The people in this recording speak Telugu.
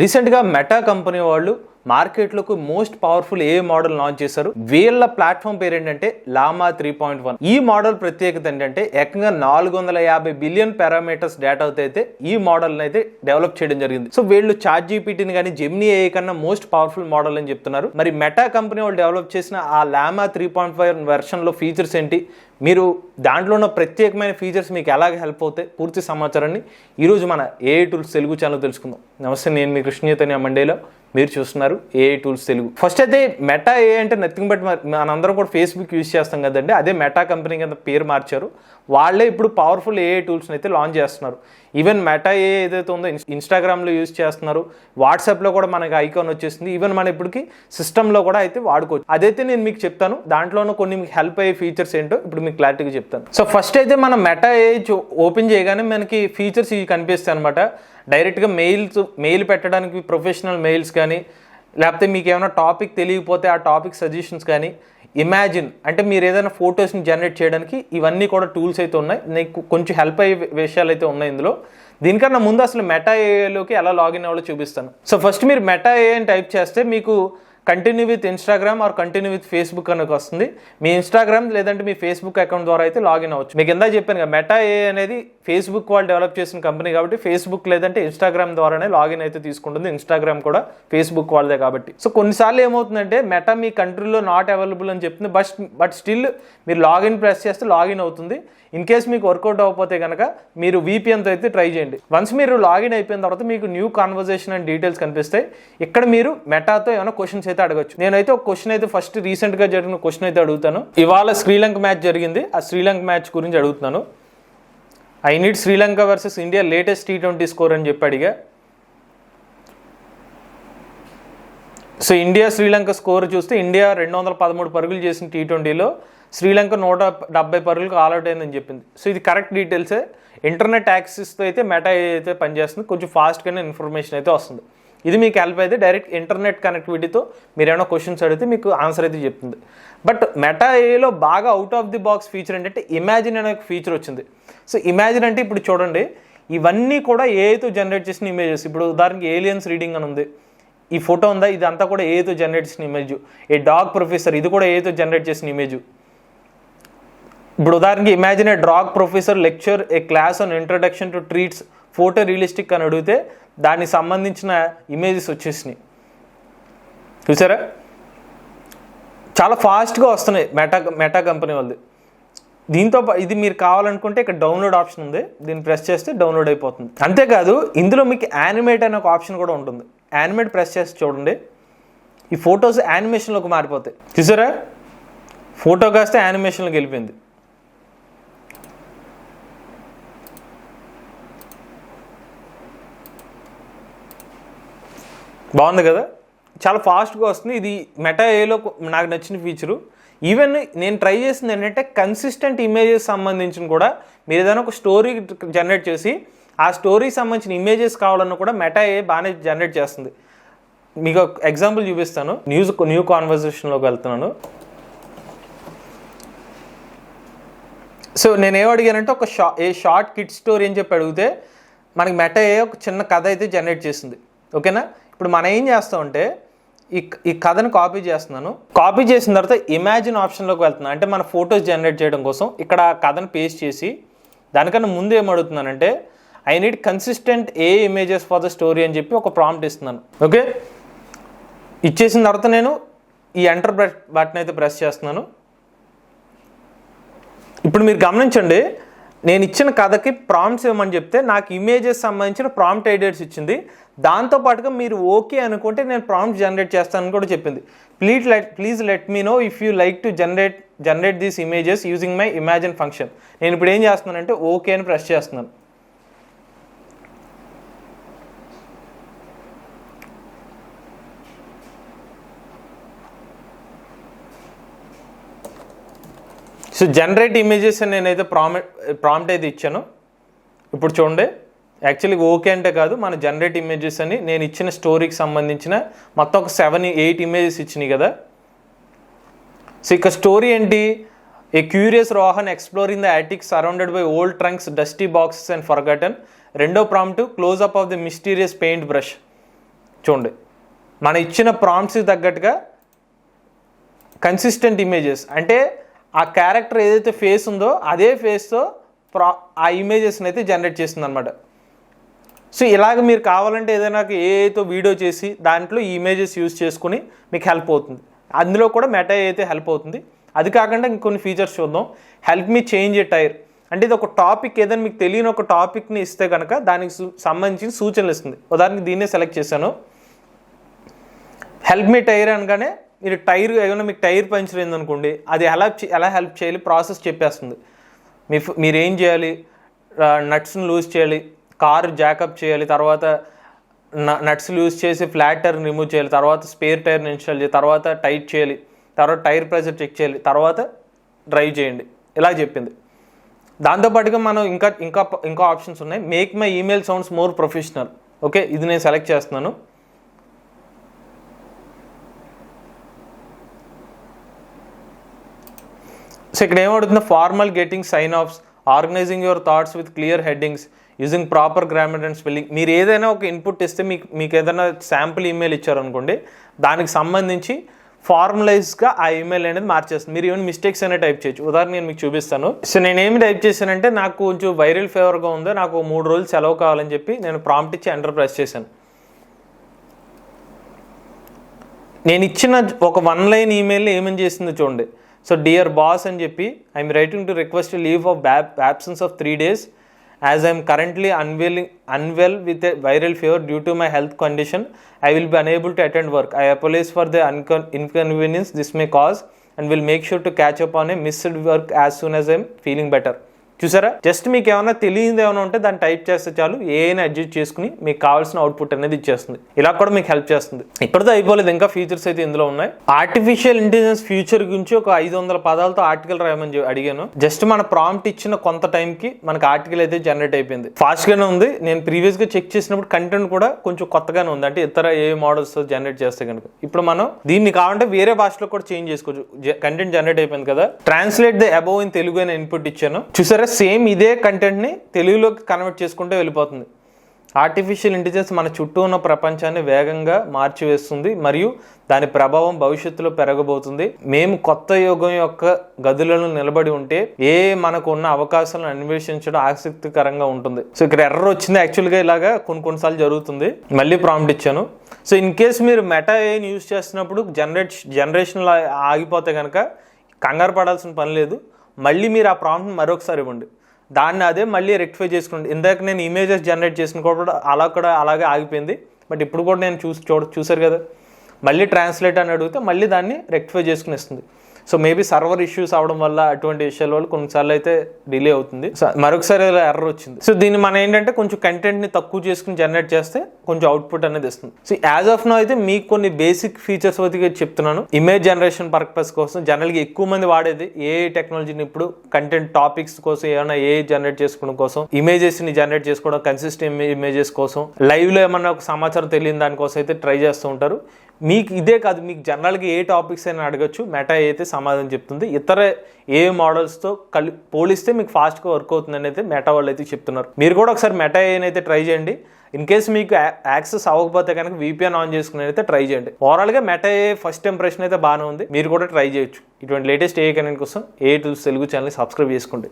రీసెంట్గా మెటా కంపెనీ వాళ్ళు మార్కెట్లకు most powerful a model launch చేశారు వీళ్ళ ప్లాట్ఫామ్ పేరు ఏంటంటే లామా త్రీ పాయింట్ వన్ ఈ మోడల్ ప్రత్యేకత ఏంటంటే ఏకంగా నాలుగు వందల యాభై బిలియన్ పారామీటర్స్ డేటా అయితే ఈ మోడల్ని అయితే డెవలప్ చేయడం జరిగింది సో వీళ్ళు చార్ట్ జీపీటీని కానీ జెమ్ని ఏ కన్నా మోస్ట్ పవర్ఫుల్ మోడల్ అని చెప్తున్నారు మరి మెటా కంపెనీ వాళ్ళు డెవలప్ చేసిన ఆ లామా త్రీ పాయింట్ ఫైవ్ వెర్షన్లో ఫీచర్స్ ఏంటి మీరు దాంట్లో ఉన్న ప్రత్యేకమైన ఫీచర్స్ మీకు ఎలాగ హెల్ప్ అవుతాయి పూర్తి సమాచారాన్ని ఈరోజు మన ఏ టూల్స్ తెలుగు ఛానల్ తెలుసుకుందాం నమస్తే నేను మీ చైతన్య మండేలో మీరు చూస్తున్నారు ఏఐ టూల్స్ తెలుగు ఫస్ట్ అయితే మెటా ఏ అంటే నథింగ్ బట్ మనందరం కూడా ఫేస్బుక్ యూజ్ చేస్తాం కదండి అదే మెటా కంపెనీ కింద పేరు మార్చారు వాళ్ళే ఇప్పుడు పవర్ఫుల్ ఏఐ టూల్స్ని అయితే లాంచ్ చేస్తున్నారు ఈవెన్ మెటా ఏ ఏదైతే ఉందో ఇన్స్టాగ్రామ్లో యూజ్ చేస్తున్నారు వాట్సాప్లో కూడా మనకి ఐకాన్ వచ్చేసింది ఈవెన్ మన ఇప్పటికి సిస్టంలో కూడా అయితే వాడుకోవచ్చు అదైతే నేను మీకు చెప్తాను దాంట్లోనూ కొన్ని మీకు హెల్ప్ అయ్యే ఫీచర్స్ ఏంటో ఇప్పుడు మీకు క్లారిటీగా చెప్తాను సో ఫస్ట్ అయితే మనం మెటా ఏ ఓపెన్ చేయగానే మనకి ఫీచర్స్ ఇవి కనిపిస్తాయి అనమాట డైరెక్ట్గా మెయిల్స్ మెయిల్ పెట్టడానికి ప్రొఫెషనల్ మెయిల్స్ కానీ లేకపోతే మీకు ఏమైనా టాపిక్ తెలియకపోతే ఆ టాపిక్ సజెషన్స్ కానీ ఇమాజిన్ అంటే మీరు ఏదైనా ఫొటోస్ని జనరేట్ చేయడానికి ఇవన్నీ కూడా టూల్స్ అయితే ఉన్నాయి నీకు కొంచెం హెల్ప్ అయ్యే విషయాలు అయితే ఉన్నాయి ఇందులో దీనికన్నా ముందు అసలు మెటా ఏఏలోకి ఎలా లాగిన్ అవ్వాలో చూపిస్తాను సో ఫస్ట్ మీరు మెటా ఏ అని టైప్ చేస్తే మీకు continue with Instagram or continue with Facebook అనేది వస్తుంది మీ ఇన్స్టాగ్రామ్ లేదంటే మీ ఫేస్బుక్ అకౌంట్ ద్వారా అయితే లాగిన్ అవ్వచ్చు మీకు ఎందా చెప్పాను కదా మెటా ఏ అనేది ఫేస్బుక్ వాళ్ళు డెవలప్ చేసిన కంపెనీ కాబట్టి ఫేస్బుక్ లేదంటే ఇన్స్టాగ్రామ్ ద్వారానే లాగిన్ అయితే తీసుకుంటుంది ఇన్స్టాగ్రామ్ కూడా ఫేస్బుక్ వాళ్ళదే కాబట్టి సో కొన్నిసార్లు ఏమవుతుందంటే మెటా మీ కంట్రీలో నాట్ అవైలబుల్ అని చెప్తుంది బట్ బట్ స్టిల్ మీరు లాగిన్ ప్రెస్ చేస్తే లాగిన్ అవుతుంది ఇన్ కేస్ మీకు వర్కౌట్ అవ్వకపోతే కనుక మీరు వీపీఎన్తో అయితే ట్రై చేయండి వన్స్ మీరు లాగిన్ అయిపోయిన తర్వాత మీకు న్యూ కాన్వర్జేషన్ అండ్ డీటెయిల్స్ కనిపిస్తాయి ఇక్కడ మీరు మెటాతో ఏమైనా క్వశ్చన్స్ అయితే అడగచ్చు నేనైతే ఒక క్వశ్చన్ అయితే ఫస్ట్ రీసెంట్గా జరిగిన క్వశ్చన్ అయితే అడుగుతాను ఇవాళ శ్రీలంక మ్యాచ్ జరిగింది ఆ శ్రీలంక మ్యాచ్ గురించి అడుగుతున్నాను I need Sri Lanka versus India latest T twenty score అని చెప్పి అడిగా సో ఇండియా శ్రీలంక స్కోర్ చూస్తే ఇండియా రెండు వందల పదమూడు పరుగులు చేసిన టీ ట్వంటీలో శ్రీలంక నూట డెబ్బై పరుగులకు ఆల్అౌట్ అయిందని చెప్పింది సో ఇది కరెక్ట్ డీటెయిల్సే ఇంటర్నెట్ యాక్సెస్తో అయితే మెటా అయితే పనిచేస్తుంది కొంచెం ఫాస్ట్గానే ఇన్ఫర్మేషన్ అయితే వస్తుంది ఇది మీకు హెల్ప్ అయితే డైరెక్ట్ ఇంటర్నెట్ కనెక్టివిటీతో మీరు ఏమైనా క్వశ్చన్స్ అడిగితే మీకు ఆన్సర్ అయితే చెప్తుంది బట్ మెటా ఏలో బాగా out of the box feature ఏంటంటే ఇమాజిన్ అనే ఫీచర్ వచ్చింది సో ఇమాజిన్ అంటే ఇప్పుడు చూడండి ఇవన్నీ కూడా ఏఐతో జనరేట్ చేసిన ఇమేజెస్ ఇప్పుడు ఉదాహరణకి ఏలియన్స్ రీడింగ్ అని ఉంది ఈ ఫోటో ఉందా ఇది అంతా కూడా ఏఐతో జనరేట్ చేసిన ఇమేజ్ ఏ డాగ్ ప్రొఫెసర్ ఇది కూడా ఏఐతో జనరేట్ చేసిన ఇమేజ్ ఇప్పుడు ఉదాహరణకి imagine a dog professor lecture a class on introduction to treats photo realistic అని అడిగితే దానికి సంబంధించిన ఇమేజెస్ వచ్చేసినాయి చూసారా చాలా ఫాస్ట్గా వస్తున్నాయి మెటా మెటా కంపెనీ వాళ్ళది దీంతో ఇది మీరు కావాలనుకుంటే ఇక్కడ డౌన్లోడ్ ఆప్షన్ ఉంది దీన్ని ప్రెస్ చేస్తే డౌన్లోడ్ అయిపోతుంది అంతేకాదు ఇందులో మీకు యానిమేట్ అనే ఒక ఆప్షన్ కూడా ఉంటుంది యానిమేట్ ప్రెస్ చేసి చూడండి ఈ ఫొటోస్ యానిమేషన్లోకి మారిపోతాయి చూసారా ఫోటో కాస్తే యానిమేషన్లోకి వెళ్ళిపోయింది బాగుంది కదా చాలా ఫాస్ట్గా వస్తుంది ఇది మెటా ఏలో నాకు నచ్చిన ఫీచరు ఈవెన్ నేను ట్రై చేసింది ఏంటంటే కన్సిస్టెంట్ ఇమేజెస్ సంబంధించిన కూడా మీరు ఏదైనా ఒక స్టోరీ జనరేట్ చేసి ఆ స్టోరీకి సంబంధించిన ఇమేజెస్ కావాలన్నా కూడా మెటా ఏ బాగానే జనరేట్ చేస్తుంది మీకు ఎగ్జాంపుల్ చూపిస్తాను న్యూస్ న్యూ కాన్వర్జేషన్లోకి వెళ్తున్నాను సో నేను ఏం అడిగానంటే ఒక షా ఏ షార్ట్ కిట్ స్టోరీ అని చెప్పి అడిగితే మనకి మెటా ఏ ఒక చిన్న కథ అయితే జనరేట్ చేసింది ఓకేనా ఇప్పుడు మనం ఏం చేస్తామంటే ఈ ఈ కథను కాపీ చేస్తున్నాను కాపీ చేసిన తర్వాత ఇమాజిన్ ఆప్షన్లోకి వెళ్తున్నాను అంటే మన ఫొటోస్ జనరేట్ చేయడం కోసం ఇక్కడ కథను పేస్ట్ చేసి దానికన్నా ముందు ఏం అంటే I need consistent a images for the story అని చెప్పి ఒక ప్రాంప్ట్ ఇస్తున్నాను ఓకే ఇచ్చేసిన తర్వాత నేను ఈ ఎంటర్ బటన్ అయితే ప్రెస్ చేస్తున్నాను ఇప్పుడు మీరు గమనించండి నేను ఇచ్చిన కథకి ప్రాంప్ట్స్ ఇవ్వమని చెప్తే నాకు ఇమేజెస్ సంబంధించిన ప్రాంప్ట్ ఐడియాస్ ఇచ్చింది దాంతోపాటుగా మీరు ఓకే అనుకుంటే నేను ప్రాంప్ట్ జనరేట్ చేస్తానని కూడా చెప్పింది please let please let me know if you like to generate generate these images using my imagine function నేను ఇప్పుడు ఏం చేస్తున్నానంటే ఓకే అని ప్రెస్ చేస్తున్నాను సో జనరేట్ ఇమేజెస్ నేనైతే ప్రామి ప్రాంప్ట్ అయితే ఇచ్చాను ఇప్పుడు చూడండి యాక్చువల్గా ఓకే అంటే కాదు మన జనరేట్ ఇమేజెస్ అని నేను ఇచ్చిన స్టోరీకి సంబంధించిన మొత్తం ఒక సెవెన్ ఎయిట్ ఇమేజెస్ ఇచ్చినాయి కదా సో ఇక స్టోరీ ఏంటి a curious Rohan explore in the attic surrounded by old trunks dusty boxes and forgotten రెండో prompt close up of the mysterious paint brush చూడండి మన ఇచ్చిన ప్రాంప్ట్స్కి తగ్గట్టుగా కన్సిస్టెంట్ ఇమేజెస్ అంటే ఆ క్యారెక్టర్ ఏదైతే ఫేస్ ఉందో అదే ఫేస్తో ప్రా ఆ ఇమేజెస్ని అయితే జనరేట్ చేస్తుంది అనమాట సో ఇలాగ మీరు కావాలంటే ఏదైనా ఏఐతో వీడియో చేసి దాంట్లో ఇమేజెస్ యూస్ చేసుకుని మీకు హెల్ప్ అవుతుంది అందులో కూడా మెటా అయితే హెల్ప్ అవుతుంది అది కాకుండా ఇంకొన్ని ఫీచర్స్ చూద్దాం help me change a tyre అంటే ఇది ఒక టాపిక్ ఏదైనా మీకు తెలియని ఒక టాపిక్ని ఇస్తే కనుక దానికి సంబంధించిన సూచనలు ఇస్తుంది ఉదాహరణకి దీన్నే సెలెక్ట్ చేశాను హెల్ప్ మీ టైర్ అనగానే మీరు టైర్ ఏమైనా మీకు టైర్ పంచర్ అనుకోండి అది ఎలా ఎలా హెల్ప్ చేయాలి ప్రాసెస్ చెప్పేస్తుంది మీ మీరేం చేయాలి నట్స్ని లూజ్ చేయాలి కార్ జాకప్ చేయాలి తర్వాత నట్స్ యూజ్ చేసి ఫ్లాట్ టైర్ని రిమూవ్ చేయాలి తర్వాత స్పేర్ టైర్ని ఇన్స్టాల్ చేయాలి తర్వాత టైట్ చేయాలి తర్వాత టైర్ ప్రెషర్ చెక్ చేయాలి తర్వాత డ్రైవ్ చేయండి ఇలా చెప్పింది దాంతోపాటుగా మనం ఇంకా ఇంకా ఇంకా ఆప్షన్స్ ఉన్నాయి make my email sounds more professional okay ఇది నేను సెలెక్ట్ చేస్తున్నాను సో ఇక్కడ ఏమవుతుంది formal getting sign offs organizing your thoughts with clear headings using proper grammar and spelling మీరు ఏదైనా ఒక ఇన్పుట్ ఇస్తే మీకు మీకు ఏదైనా శాంపుల్ ఈమెయిల్ ఇచ్చారనుకోండి దానికి సంబంధించి ఫార్మలైజ్గా ఆ ఈమెయిల్ అనేది మార్చేస్తుంది మీరు ఏమైనా మిస్టేక్స్ అయినా టైప్ చేయొచ్చు ఉదాహరణ నేను మీకు చూపిస్తాను సో నేను ఏమి టైప్ చేశానంటే నాకు కొంచెం వైరల్ ఫేవర్గా ఉందో నాకు మూడు రోజులు సెలవు కావాలని చెప్పి నేను ప్రాంప్ట్ ఇచ్చి ఎంటర్ ప్రెస్ చేశాను నేను ఇచ్చిన ఒక వన్ లైన్ ఈమెయిల్ ఏమని చేసిందో చూడండి So dear boss and JP, I am writing to request a leave of absence of 3 days as I am currently unwell with a viral fever due to my health condition. I will be unable to attend work. I apologize for the inconvenience this may cause and will make sure to catch up on a missed work as soon as I am feeling better. చూసారా జస్ట్ మీకు ఏమైనా తెలియదు ఏమైనా ఉంటే దాన్ని టైప్ చేస్తే చాలు ఏఐని అడ్జస్ట్ చేసుకుని మీకు కావాల్సిన అవుట్పుట్ అనేది ఇచ్చేస్తుంది ఇలా కూడా మీకు హెల్ప్ చేస్తుంది ఇప్పటితో అయిపోలేదు ఇంకా ఫీచర్స్ అయితే ఇందులో ఉన్నాయి ఆర్టిఫిషియల్ ఇంటెలిజెన్స్ ఫ్యూచర్ గురించి ఒక ఐదు వందల పదాలతో ఆర్టికల్ రాయమని అడిగాను జస్ట్ మన ప్రాంప్ట్ ఇచ్చిన కొంత టైంకి మనకి ఆర్టికల్ అయితే జనరేట్ అయిపోయింది గానే ఉంది నేను ప్రీవియస్గా చెక్ చేసినప్పుడు కంటెంట్ కూడా కొంచెం కొత్తగానే ఉంది అంటే ఇతర ఏ మోడల్స్ జనరేట్ చేస్తే కనుక ఇప్పుడు మనం దీన్ని కావాలంటే వేరే భాషలో కూడా చేంజ్ చేసుకోవచ్చు కంటెంట్ జనరేట్ అయిపోయింది కదా translate the above in Telugu అనే ఇన్పుట్ ఇచ్చాను చూసారా సేమ్ ఇదే కంటెంట్ని తెలుగులోకి కన్వర్ట్ చేసుకుంటే వెళ్ళిపోతుంది ఆర్టిఫిషియల్ ఇంటెలిజెన్స్ మన చుట్టూ ఉన్న ప్రపంచాన్ని వేగంగా మార్చివేస్తుంది మరియు దాని ప్రభావం భవిష్యత్తులో పెరగబోతుంది మేము కొత్త యుగం యొక్క గదులను నిలబడి ఉంటే ఏ మనకు ఉన్న అవకాశాలను అన్వేషించడం ఆసక్తికరంగా ఉంటుంది సో ఇక్కడ ఎర్ర వచ్చింది యాక్చువల్గా ఇలాగా కొన్ని కొన్నిసార్లు జరుగుతుంది మళ్ళీ ప్రాంప్ట్ ఇచ్చాను సో ఇన్ కేస్ మీరు మెటా ఏని యూస్ చేస్తున్నప్పుడు జనరేట్ జనరేషన్లో ఆగిపోతే కనుక కంగారు పడాల్సిన పని లేదు మళ్ళీ మీరు ఆ ప్రాంప్ట్ మరొకసారి ఇవ్వండి దాన్ని అదే మళ్ళీ రెక్టిఫై చేసుకోండి ఇందాక నేను ఇమేజెస్ జనరేట్ చేసిన కూడా అలా కూడా అలాగే ఆగిపోయింది బట్ ఇప్పుడు కూడా నేను చూసి చూడ చూసారు కదా మళ్ళీ ట్రాన్స్లేట్ అని అడిగితే మళ్ళీ దాన్ని రెక్టిఫై చేసుకుని ఇస్తుంది సో మేబీ సర్వర్ ఇష్యూస్ అవడం వల్ల అటువంటి విషయాల వల్ల కొన్నిసార్లు అయితే డిలే అవుతుంది మరొకసారి ఇలా వచ్చింది సో దీన్ని మనం ఏంటంటే కొంచెం కంటెంట్ని తక్కువ చేసుకుని జనరేట్ చేస్తే కొంచెం అవుట్పుట్ అనేది ఇస్తుంది సో యాజ్ ఆఫ్ నో అయితే మీకు కొన్ని బేసిక్ ఫీచర్స్ వద్దకి చెప్తున్నాను ఇమేజ్ జనరేషన్ పర్పస్ కోసం జనరల్గా ఎక్కువ మంది వాడేది ఏ టెక్నాలజీని ఇప్పుడు కంటెంట్ టాపిక్స్ కోసం ఏమైనా ఏ జనరేట్ చేసుకోవడం కోసం ఇమేజెస్ని జనరేట్ చేసుకోవడం కన్సిస్టెంట్ ఇమేజెస్ కోసం లైవ్లో ఏమన్నా ఒక సమాచారం తెలియని దానికోసం అయితే ట్రై చేస్తూ ఉంటారు మీకు ఇదే కాదు మీకు జనరల్గా ఏ టాపిక్స్ అయినా అడగచ్చు మెటా అయితే సమాధానం చెప్తుంది ఇతర ఏ మోడల్స్తో కలి పోలిస్తే మీకు ఫాస్ట్గా వర్క్ అవుతుందని అయితే మెటా వాళ్ళు అయితే చెప్తున్నారు మీరు కూడా ఒకసారి మెటా అయితే ట్రై చేయండి ఇన్ కేస్ మీకు యాక్సెస్ అవ్వకపోతే కనుక వీపీఎన్ ఆన్ చేసుకుని అయితే ట్రై చేయండి ఓవరాల్గా మెటా ఏ ఫస్ట్ ఇంప్రెషన్ అయితే బాగానే ఉంది మీరు కూడా ట్రై చేయొచ్చు ఇటువంటి లేటెస్ట్ ఏ కనెక్ట్ కోసం ఏ టూ తెలుగు ఛానల్ని సబ్స్క్రైబ్ చేసుకోండి